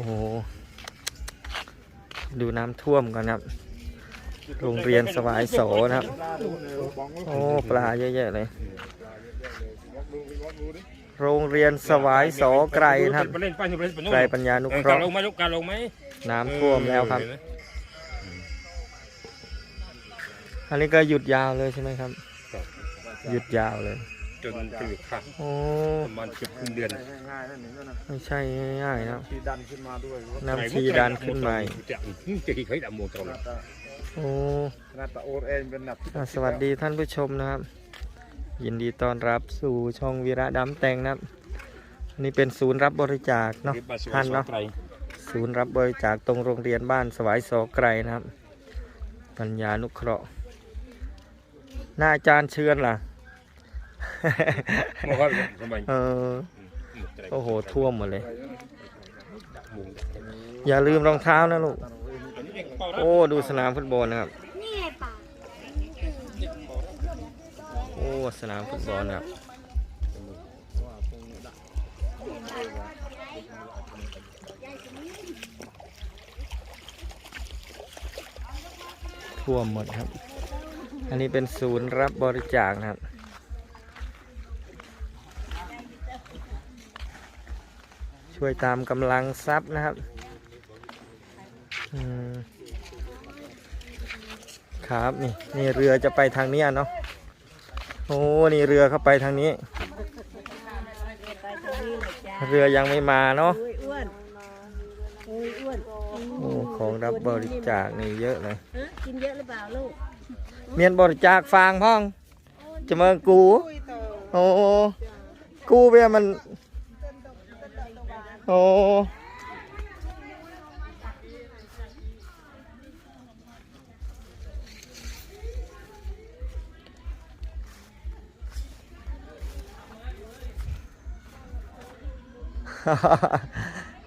อ้โห ดูน้ำท่วมกันครับ โรงเรียนสวายโสนะครับ โอ้ ปลาเยอะแยะเลย โรงเรียนสวายโสไกรนะครับไปเล่นไปเล่นไปไกรปัญญานุเคราะห์ลงไหมลูกการลงไหมน้ำท่วมแล้วครับ อันนี้ก็หยุดยาวเลยใช่ไหมครับ หยุดยาวเลย จนถึงค่ะโอ้ประมาณเกือบครึ่งเดือนง่ายๆนั่นนี่ก็นะไม่ใช่ง่ายๆนะครับทีดันขึ้นมาด้วยน้ำชีดันขึ้นมาอีกจะจะกี่เคยดำโมตรงโอ้ขนาดตะโอดเองเป็นหนักอะสวัสดีท่านผู้ชมนะครับ ยินดีต้อนรับสู่ช่องวีระดำแตงนะครับอันนี่เป็นศูนย์รับบริจาคเนาะท่านเนาะศูนย์รับบริจาคตรงโรงเรียนบ้านสวายโสไกรนะครับ ปัญญานุเคราะห์หน้าอาจารย์เชือนล่ะ บอกว่าทำไมเออโอ้โหท่วมหมดเลย อย่าลืมรองเท้านะลูก โอ้ ดูสนามฟุตบอลนะครับนี่ไงป่าโอ้ สนามฟุตบอลนะครับท่วมหมดครับ อันนี้เป็นศูนย์รับบริจาคนะครับ ช่วยตามกำลังทรัพย์นะครับครับนี่นี่เรือจะไปทางนี้เนาะโอ้นี่เรือเข้าไปทางนี้ เรือยังไม่มาเนาะโอ้ของรับบริจาคนี่เยอะเลยกินเยอะหรือเปล่าลูกเมียนบริจาคฟางพ้องจะมืองกูโอ้กูเบียมัน โอ้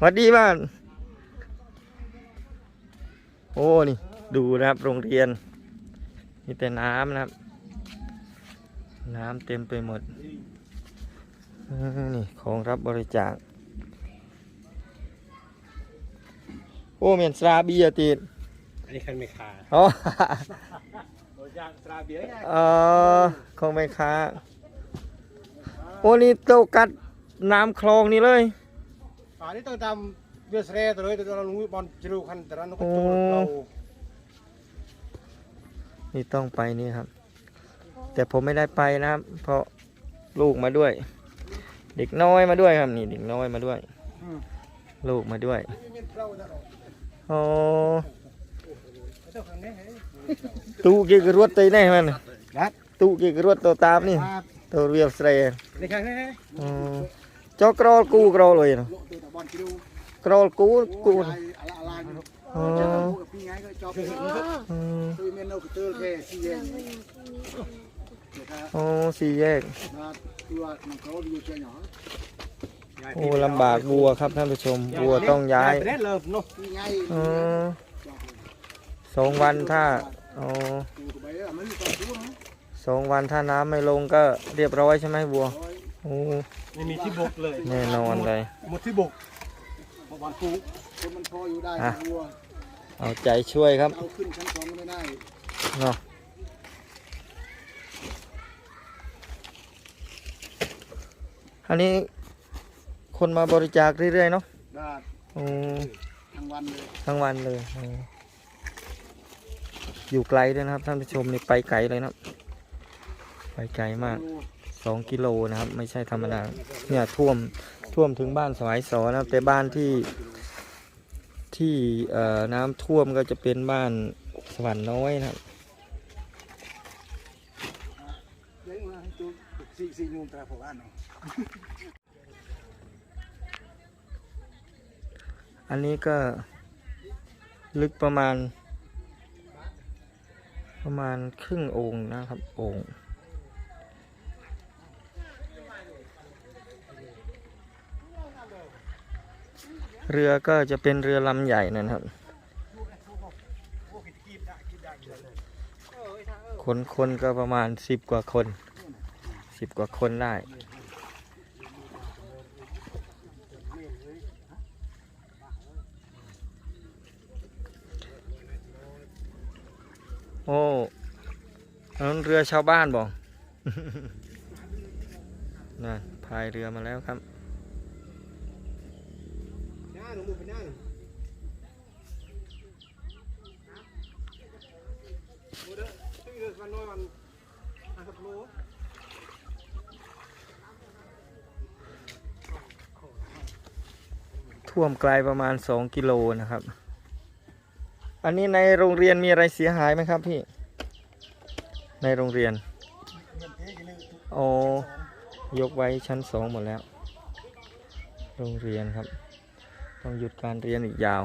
วัดดีบ้าน โอ้ นี่ ดูนะครับ โรงเรียนมีแต่น้ำนะครับ น้ำเต็มไปหมด นี่ ของรับบริจาค อ้เมียนสราเบียติดอันนี้คันไม่คาอ๋อโดยจากตราเบียร์เออคงไม่ค้าโอ้นี่โตกัดน้ำคลองนี่เลยป่านี้ต้องทำเบียร์เสรตัวเลยตัวเราลุยบอลจิรูคันแต่ละนกโอ้ตัวเรานี่ต้องไปนี่ครับ แต่ผมไม่ได้ไปนะครับ เพราะลูกมาด้วย เด็กน้อยมาด้วยครับนี่เด็กน้อยมาด้วย ลูกมาด้วย អូទូគេក៏រត់ទៅនេះមែនបាទទូគេក៏រត់ទៅតាមនេះទៅរៀបស្រីនេះខាងនេះអូចុះក្រលគូក្រលអីនោះក្រលគូគូអូពីថ្ងៃក៏ចប់ទៅមាននៅកន្ទើលគេស៊ីយេអូស៊ីយេបាទទួក្នុងក្រលវាចេញអត់ โอ้สี่แยกมาตัวมันเขาอยู่เชียงหนอโอ้ลำบากวัวครับท่านผู้ชมวัวต้องย้ายไปได้เลยเนาะพี่ไงอ๋อสองวันถ้าอ๋อตัวไปอะมันมีความรู้มั้งสองวันถ้าน้ำไม่ลงก็เรียบร้อยใช่ไหมวัวโอ้ไม่มีที่บกเลยแน่นอนเลยหมดที่บกเพราะวันปูคนมันพออยู่ได้อะวัวเอาใจช่วยครับเอาขึ้นชั้นสองก็ไม่ได้เนาะอันนี้ คนมาบริจาคเรื่อยๆเนาะได้โอ้ทั้งวันเลยทั้งวันเลยโอ้อยู่ไกลด้วยนะครับท่านผู้ชมนี่ไปไกลเลยนะครับไปไกลมากสองกิโลนะครับ ไม่ใช่ธรรมดาเนี่ยท่วมท่วมถึงบ้านสวายสอนะครับ แต่บ้านที่ที่เอ่อน้ำท่วมก็จะเป็นบ้านสวรรค์น้อยนะครับเลี้ยงมาตัวสี่ อันนี้ก็ลึกประมาณ ประมาณครึ่งโองค์นะครับโองค์เรือก็จะเป็นเรือลำใหญ่นะครับ คนคนก็ประมาณสิบกว่าคนสิบกว่าคนได้ โอ้นั้นเรือชาวบ้านบอกนั่พายเรือมาแล้วครับท่วมไกลประมาณ 2 กิโลนะครับ อันนี้ในโรงเรียนมีอะไรเสียหายไหมครับพี่ ในโรงเรียนโอ้ยกไว้ชั้นสองหมดแล้ว โรงเรียนครับ ต้องหยุดการเรียนอีกยาว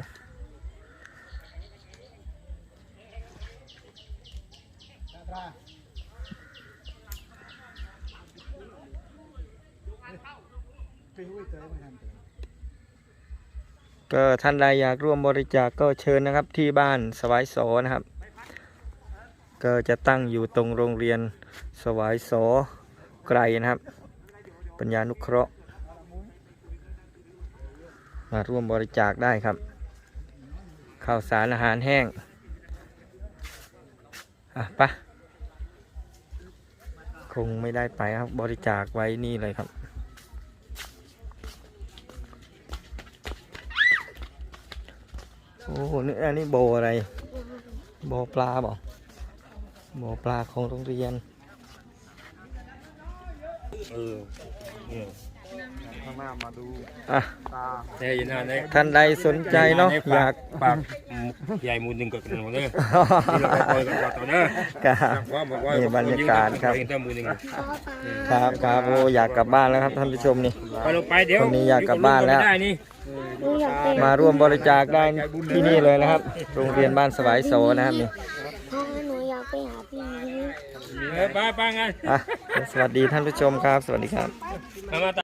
ก็ท่านใดอยากร่วมบริจาคก็เชิญนะครับที่บ้านสวายโสนะครับ ก็จะตั้งอยู่ตรงโรงเรียนสวายโสไกลนะครับ ปัญญานุเคราะห์ มาร่วมบริจาคได้ครับข้าวสารอาหารแห้งอะปะคงไม่ได้ไปครับบริจาคไว้นี่เลยครับ โอ้โหนี่อันนี้โบอะไร โบปลาบอกโบปลาของโรงเรียนเออเนี่ยข้างหน้ามาดูอะตาเนี่ยอยันนาเนี่ยท่านใดสนใจเนาะอยากปากใหญ่มูลหนึ่งกับหนึ่งเนอะนี่เราไปปล่อยกันต่อเนอะครับว่าบอกว่านี่บรรยากาศครับไปกันมือหนึ่งครับครับโอ้อยากกลับบ้านแล้วครับท่านผู้ชมนี่ไปลงไปเดี๋ยวคนนี้อยากกลับบ้านแล้วไม่ได้นี่หนูอยากเป็นมาร่วมบริจาคได้ที่นี่เลยนะครับ โรงเรียนบ้านสวายโสนะครับนี่พ่อหนูอยากไปหาพี่นี้เออไปไปงั้นอะสวัสดีท่านผู้ชมครับ สวัสดีครับเอามา